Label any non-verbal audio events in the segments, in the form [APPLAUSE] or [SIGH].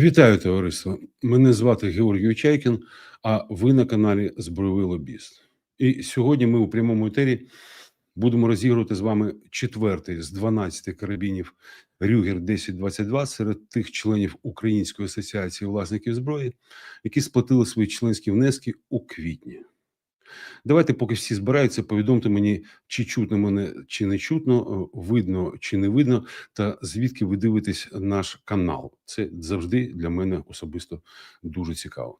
Вітаю товариство! Мене звати Георгій Чайкін, а ви на каналі Збройовий Лобіст. І сьогодні ми у прямому етері будемо розігрувати з вами четвертий з 12 карабінів Рюгер 1022 серед тих членів Української асоціації власників зброї, які сплатили свої членські внески у квітні. Давайте, поки всі збираються, повідомте мені, чи чутно мене, чи не чутно, е, видно чи не видно, та звідки ви дивитесь наш канал. Це завжди для мене особисто дуже цікаво.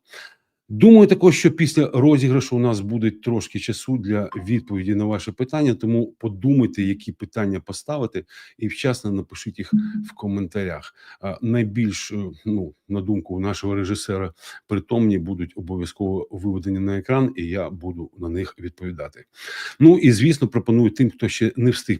Думаю, також, що після розіграшу у нас буде трошки часу для відповіді на ваші питання. Тому подумайте, які питання поставити, і вчасно напишіть їх в коментарях. Найбільш е, ну на думку нашого режисера, притомні будуть обов'язково виведені на екран, і я буду на них відповідати. Ну і звісно, пропоную тим, хто ще не встиг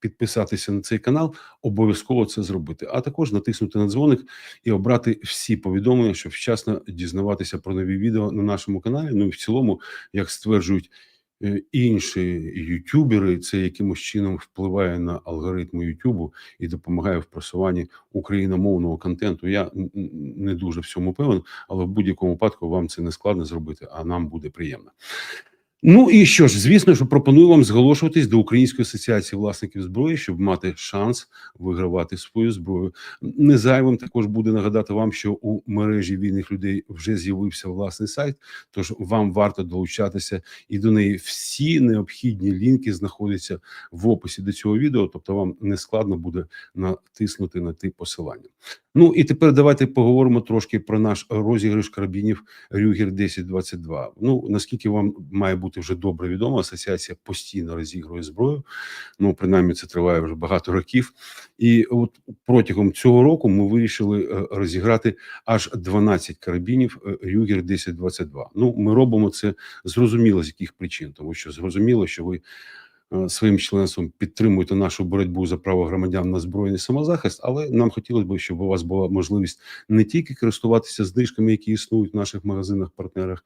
підписатися на цей канал, обов'язково це зробити. А також натиснути на дзвоник і обрати всі повідомлення, щоб вчасно дізнаватися про нові відео на нашому каналі. Ну і в цілому, як стверджують е, інші ютубери, це якимось чином впливає на алгоритми Ютубу і допомагає в просуванні україномовного контенту. Я не дуже в цьому певен, але в будь-якому випадку вам це не складно зробити, а нам буде приємно. Ну і що ж, звісно, що пропоную вам зголошуватись до Української асоціації власників зброї, щоб мати шанс вигравати свою зброю. Не зайвим також буде нагадати вам, що у мережі вільних людей вже з'явився власний сайт. Тож вам варто долучатися і до неї всі необхідні лінки знаходяться в описі до цього відео. Тобто, вам не складно буде натиснути на ті посилання. Ну і тепер давайте поговоримо трошки про наш розіграш карабінів Рюгер 1022. Ну наскільки вам має бути вже добре відомо, асоціація постійно розігрує зброю. Ну принаймні це триває вже багато років. І от протягом цього року ми вирішили е, розіграти аж 12 карабінів е, Рюгер 1022. Ну ми робимо це зрозуміло з яких причин, тому що зрозуміло, що ви. Е, Своїм членством підтримуєте нашу боротьбу за право громадян на збройний самозахист, але нам хотілося б, щоб у вас була можливість не тільки користуватися знижками, які існують в наших магазинах, партнерах,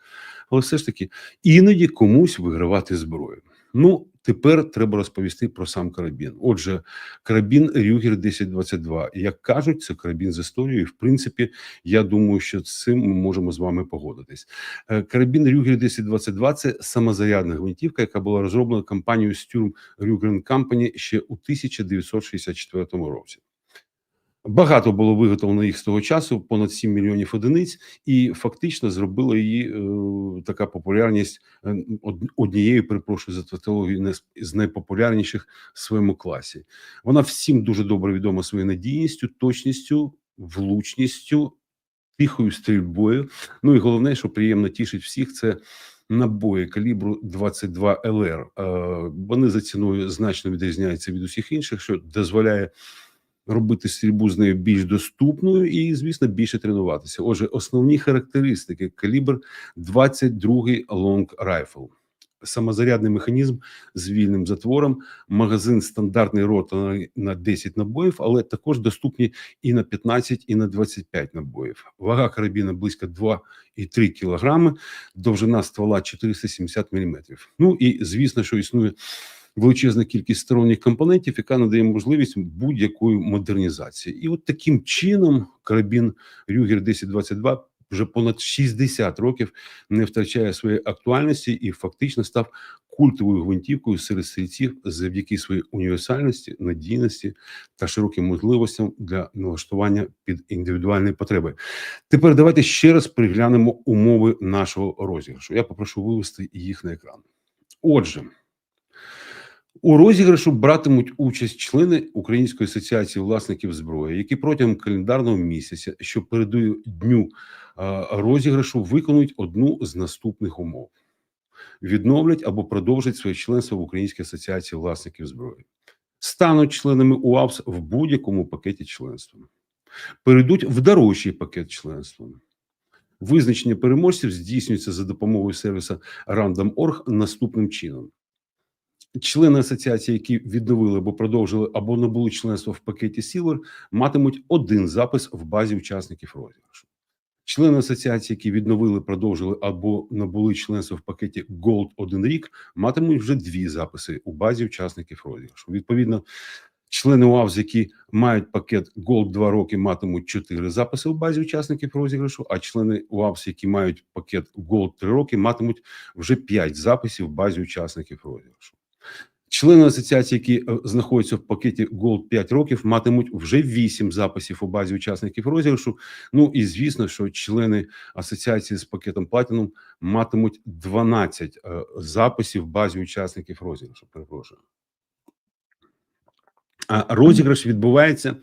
але все ж таки іноді комусь вигравати зброю. Ну, тепер треба розповісти про сам карабін. Отже, карабін Рюгер 1022. Як кажуть, це карабін з історією. В принципі, я думаю, що з цим ми можемо з вами погодитись. Е, Карабін Рюгер 1022 – це самозарядна гвинтівка, яка була розроблена компанією Sturm Rügen Company ще у 1964 році. Багато було виготовлено їх з того часу, понад 7 мільйонів одиниць, і фактично зробила її е, така популярність е, од- однією, перепрошую за тавтологію, з найпопулярніших в своєму класі. Вона всім дуже добре відома своєю надійністю, точністю, влучністю, тихою стрільбою. Ну і головне, що приємно тішить всіх, це набої калібру 22 ЛР. Е, Вони за ціною значно відрізняються від усіх інших, що дозволяє робити стрільбу з нею більш доступною і, звісно, більше тренуватися. Отже, основні характеристики: калібр 22 Long Rifle. Самозарядний механізм з вільним затвором, магазин стандартний рота на- на 10 набоїв, але також доступні і на 15, і на 25 набоїв. Вага карабіна близько 2,3 кг, довжина ствола 470 мм. Ну і звісно, що існує величезна кількість сторонніх компонентів, яка надає можливість будь-якої модернізації. І от таким чином карабін Рюгер 1022 вже понад 60 років не втрачає своєї актуальності і фактично став культовою гвинтівкою серед стрільців завдяки своїй універсальності, надійності та широким можливостям для налаштування під індивідуальні потреби. Тепер давайте ще раз переглянемо умови нашого розіграшу. Я попрошу вивести їх на екран. Отже. У розіграшу братимуть участь члени Української асоціації власників зброї, які протягом календарного місяця, що передує дню розіграшу, виконують одну з наступних умов: відновлять або продовжать своє членство в Українській асоціації власників зброї, стануть членами УАВС в будь-якому пакеті членства, перейдуть в дорожчий пакет членства. Визначення переможців здійснюється за допомогою сервісу Random.org наступним чином. Члени асоціації, які відновили або продовжили або набули членство в пакеті Сілер, матимуть один запис в базі учасників розіграшу. Члени асоціації, які відновили, продовжили або набули членство в пакеті Gold один рік, матимуть вже дві записи у базі учасників розіграшу. Відповідно, Члени УАВЗ, які мають пакет Gold 2 роки, матимуть 4 записи в базі учасників розіграшу, а члени УАВЗ, які мають пакет Gold 3 роки, матимуть вже 5 записів в базі учасників розіграшу. Члени асоціації, які е, знаходяться в пакеті Gold 5 років, матимуть вже 8 записів у базі учасників розіграшу. Ну і звісно, що члени асоціації з пакетом Platinum матимуть 12 е, записів в базі учасників розіграшу. Перепрошую. А розіграш відбувається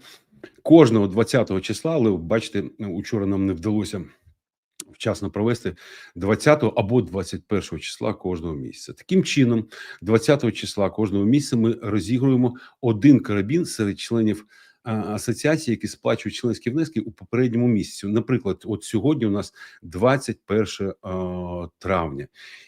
кожного 20 числа, але бачите, учора нам не вдалося вчасно провести 20 або 21 числа кожного місяця. Таким чином, 20 числа кожного місяця ми розігруємо один карабін серед членів а, асоціації, які сплачують членські внески у попередньому місяці. Наприклад, от сьогодні у нас 21 а, травня,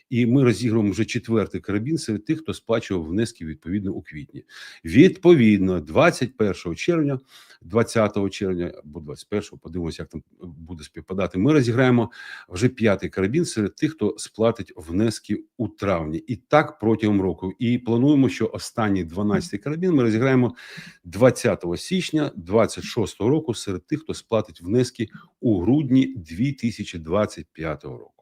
і ми розігруємо вже четвертий карабін серед тих, хто сплачував внески відповідно у квітні. Відповідно, 21 червня, 20 червня або 21, подивимося, як там буде співпадати. Ми розіграємо вже п'ятий карабін серед тих, хто сплатить внески у травні, і так протягом року. І плануємо, що останній 12-й карабін ми розіграємо 20 січня 26 року серед тих, хто сплатить внески у грудні 2025 року.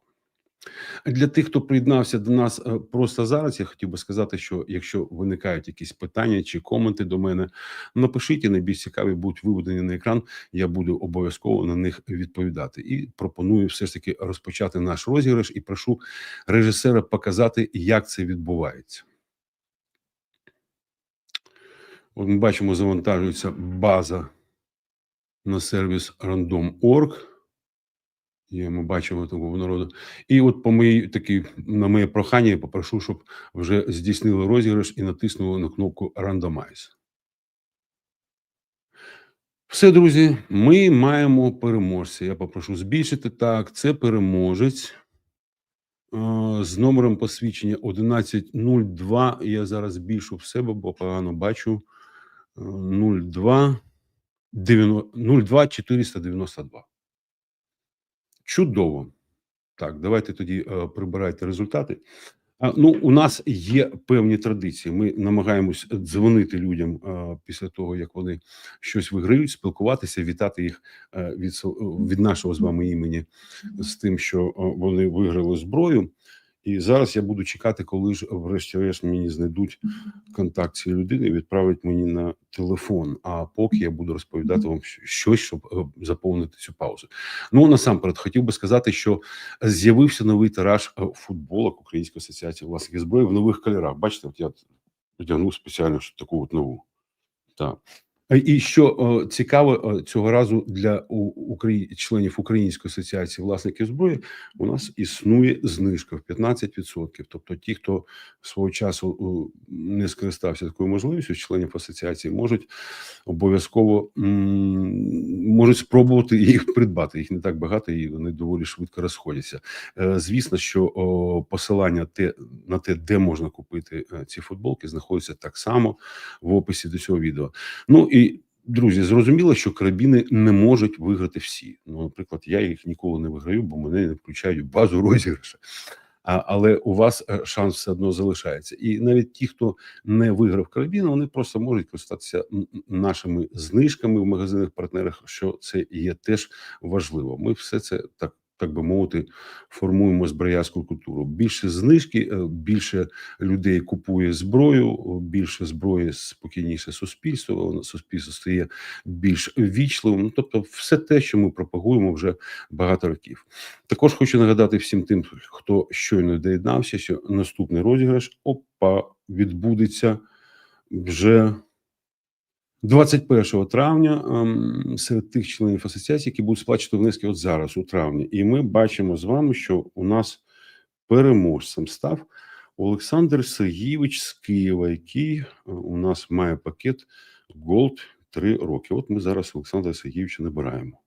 Для тих, хто приєднався до нас е, просто зараз, я хотів би сказати, що якщо виникають якісь питання чи коменти до мене, напишіть і найбільш цікаві будуть виведені на екран. Я буду обов'язково на них відповідати. І пропоную все ж таки розпочати наш розіграш і прошу режисера показати, як це відбувається. От ми бачимо, завантажується база на сервіс random.org. Є, ми бачимо такого народу. І от по моїй такій, на моє прохання, я попрошу, щоб вже здійснили розіграш і натиснули на кнопку Randomize. Все, друзі, ми маємо переможця. Я попрошу збільшити так. Це переможець з номером посвідчення 1102. Я зараз збільшу в себе, бо погано бачу. Е, 02 02 492. Чудово. Так, давайте тоді е, прибирайте результати. Ну, у нас є певні традиції. Ми намагаємось дзвонити людям е, після того, як вони щось виграють, спілкуватися, вітати їх е, від від нашого з вами імені з тим, що вони виграли зброю. І зараз я буду чекати, коли ж, врешті-решт, мені знайдуть контакт цієї людини і відправить мені на телефон. А поки я буду розповідати вам щось, щоб е, заповнити цю паузу. Ну насамперед хотів би сказати, що з'явився новий тираж е, футболок Української асоціації власників зброї в нових кольорах. Бачите, от я одягнув спеціально таку от нову. Так. Е, І що цікаво, цього разу для Украї... членів Української асоціації власників зброї у нас існує знижка в 15%. Тобто, ті, хто свого часу не скористався такою можливістю, членів асоціації можуть обов'язково можуть спробувати їх придбати. Їх не так багато, і вони доволі швидко розходяться. Е, Звісно, що посилання те на те, де можна купити е, ці футболки, знаходиться так само в описі до цього відео. Ну і друзі, зрозуміло, що карабіни не можуть виграти всі. Ну, наприклад, я їх ніколи не виграю, бо мене не включають в базу розіграша. А, але у вас е, шанс все одно залишається. І навіть ті, хто не виграв карабін, вони просто можуть користатися нашими знижками в магазинах партнерах, що це є теж важливо. Ми все це так. Так би мовити, формуємо зброярську культуру. Більше знижки, е, більше людей купує зброю, більше зброї, спокійніше суспільство. воно- Суспільство стає більш вічливим. Ну, тобто, все те, що ми пропагуємо вже багато років. Також хочу нагадати всім тим, хто щойно доєднався, що наступний розіграш опа відбудеться вже 21 травня ем, серед тих членів асоціації, які будуть сплачувати внески от зараз, у травні. І ми бачимо з вами, що у нас переможцем став Олександр Сергійович з Києва, який е, у нас має пакет Gold 3 роки. От ми зараз Олександра Сергійовича набираємо.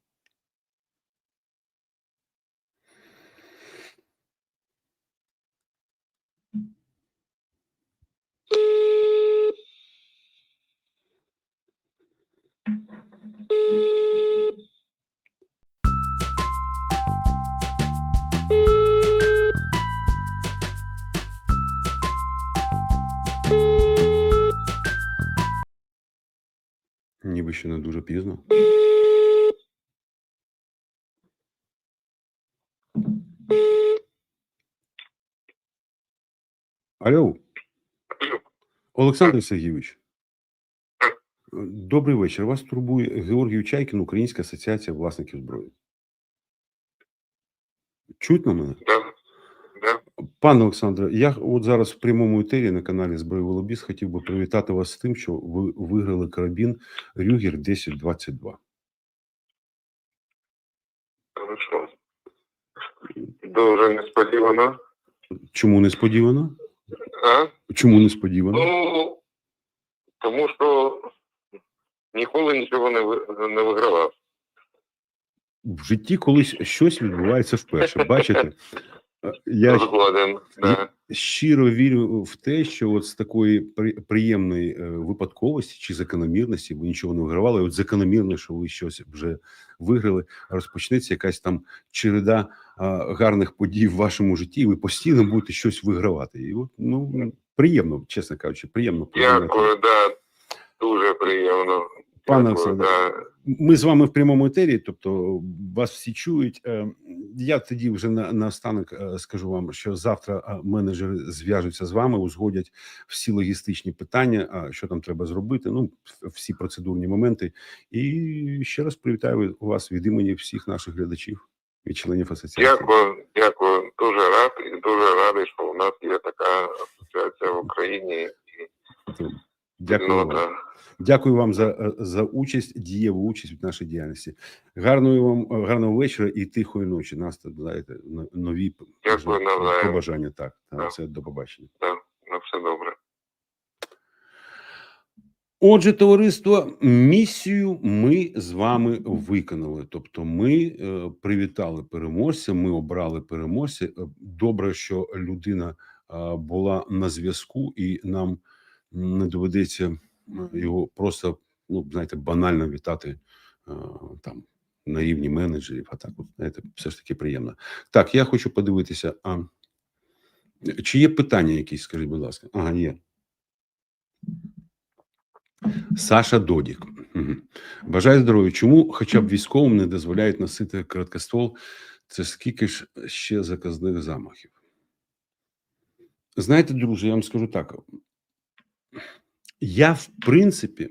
Ніби ще не дуже пізно. Алло, Олександр Сергійович. Добрий вечір. Вас турбує Георгій Чайкін, Українська асоціація власників зброї. Чутно мене? Да. Пане Олександре, я от зараз в прямому етері на каналі Збройовий Лобіст хотів би привітати вас з тим, що ви виграли карабін Рюгер 1022. Хорошо. Дуже несподівано. Чому несподівано? А? Чому несподівано? Ну, тому що ніколи нічого не, ви- не вигравав. В житті колись щось відбувається вперше. Бачите? [LAUGHS] Я Згоден. Да. щиро вірю в те, що от з такої приємної е, випадковості чи закономірності, ви нічого не вигравали. От закономірно, що ви щось вже виграли, розпочнеться якась там череда а, гарних подій в вашому житті, і ви постійно будете щось вигравати. І от ну приємно, чесно кажучи, приємно. Дякую, да. Дуже приємно. Пане Олександре. Ми з вами в прямому етері, тобто вас всі чують. Е, Я тоді вже на наостанок е, скажу вам, що завтра е, менеджери зв'яжуться з вами, узгодять всі логістичні питання, що там треба зробити. Ну всі процедурні моменти. І ще раз привітаю вас від імені всіх наших глядачів і членів асоціації. Дякую, дякую. Дуже рад і дуже радий, що у нас є така асоціація в Україні. Дякую ну, вам. Дякую вам за, е, за участь, дієву участь в нашій діяльності. Гарної вам е, гарного вечора і тихої ночі. Нас тут знаєте нові Дякую, побажання. Так, так, Так. все до побачення. Да. Ну, все добре. Отже, товариство, місію ми з вами виконали. Тобто, ми е, привітали переможця, ми обрали переможця. Е, Добре, що людина е, була на зв'язку, і нам не доведеться його просто ну знаєте, банально вітати е, там на рівні менеджерів. А так, от, знаєте, все ж таки приємно. Так, я хочу подивитися. А чи є питання якісь? Скажіть, будь ласка, ага, є. Саша Додік. Мгм. Бажаю здоров'я. Чому хоча б військовим не дозволяють носити короткоствол? Це скільки ж ще заказних замахів? Знаєте, друже, я вам скажу так. Я, в принципі,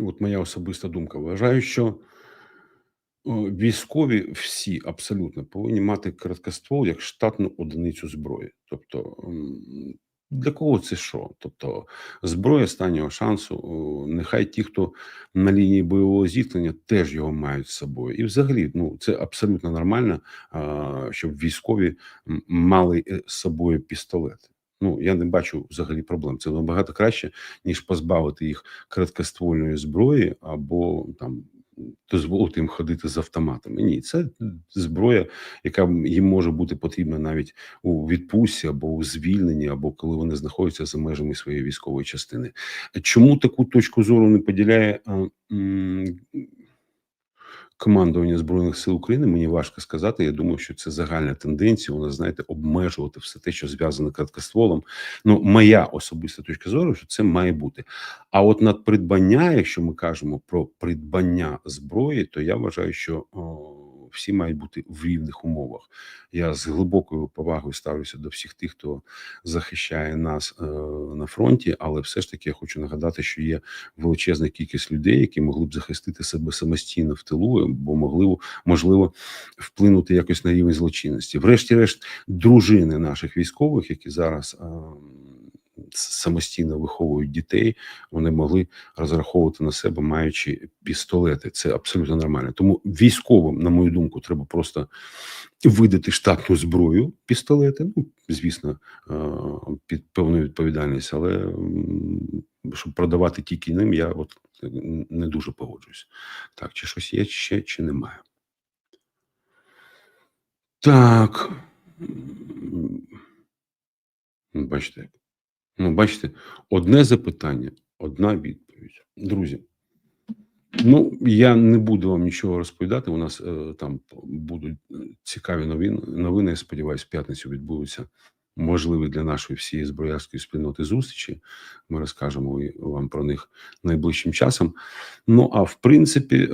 от моя особиста думка, вважаю, що військові всі абсолютно повинні мати короткоствол як штатну одиницю зброї. Тобто, для кого це що? Тобто, зброя останнього шансу. Нехай ті, хто на лінії бойового зіткнення, теж його мають з собою. І взагалі, ну це абсолютно нормально, щоб військові мали е, з собою пістолети. Ну я не бачу взагалі проблем. Це набагато краще, ніж позбавити їх короткоствольної зброї або там. Дозволити їм ходити з автоматами. Ні, це зброя, яка їм може бути потрібна навіть у відпустці або у звільненні, або коли вони знаходяться за межами своєї військової частини. Чому таку точку зору не поділяє м, командування збройних сил України? Мені важко сказати. Я думаю, що це загальна тенденція. Вона знаєте, обмежувати все те, що зв'язане краткостволом. Ну, моя особиста точка зору, що це має бути. А от над придбання, якщо ми кажемо про придбання зброї, то я вважаю, що о, всі мають бути в рівних умовах. Я з глибокою повагою ставлюся до всіх тих, хто захищає нас е, на фронті, але все ж таки я хочу нагадати, що є величезна кількість людей, які могли б захистити себе самостійно в тилу, бо могли можливо вплинути якось на рівень злочинності. Врешті-решт, дружини наших військових, які зараз е, самостійно виховують дітей, вони могли розраховувати на себе, маючи пістолети. Це абсолютно нормально. Тому військовим, на мою думку, треба просто видати штатну зброю, пістолети. Ну, звісно, е, під певною відповідальністю, але щоб продавати тільки ним, я от не дуже погоджуюсь. Так, чи щось є ще, чи немає. Так. Бачите. Ну, бачите, одне запитання, одна відповідь. Друзі, ну я не буду вам нічого розповідати. У нас е, там будуть е, цікаві новини. Новини, я сподіваюся, в п'ятницю відбудуться можливі для нашої всієї зброярської спільноти зустрічі. Ми розкажемо вам про них найближчим часом. Ну а в принципі, е,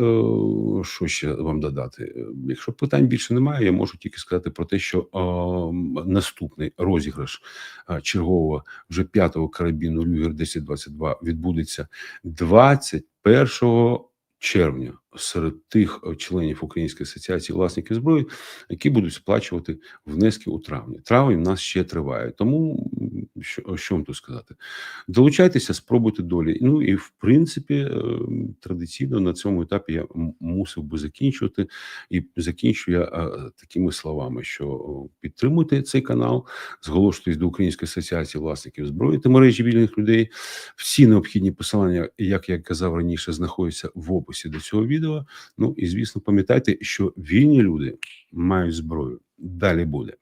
що ще вам додати? Е, Якщо питань більше немає, я можу тільки сказати про те, що е, наступний розіграш чергового вже п'ятого карабіну Люгер 1022 відбудеться 21 червня серед тих е, членів Української асоціації власників зброї, які будуть сплачувати внески у травні. Травень в нас ще триває. Тому що, що вам тут сказати? Долучайтеся, спробуйте долі. Ну і в принципі, е, традиційно на цьому етапі я мусив би закінчувати. І закінчу я е, такими словами: що підтримуйте цей канал, зголошуйтесь до Української асоціації власників зброї та мережі вільних людей. Всі необхідні посилання, як я казав раніше, знаходяться в описі до цього відео. Ну і звісно, пам'ятайте, що вільні люди мають зброю. Далі буде.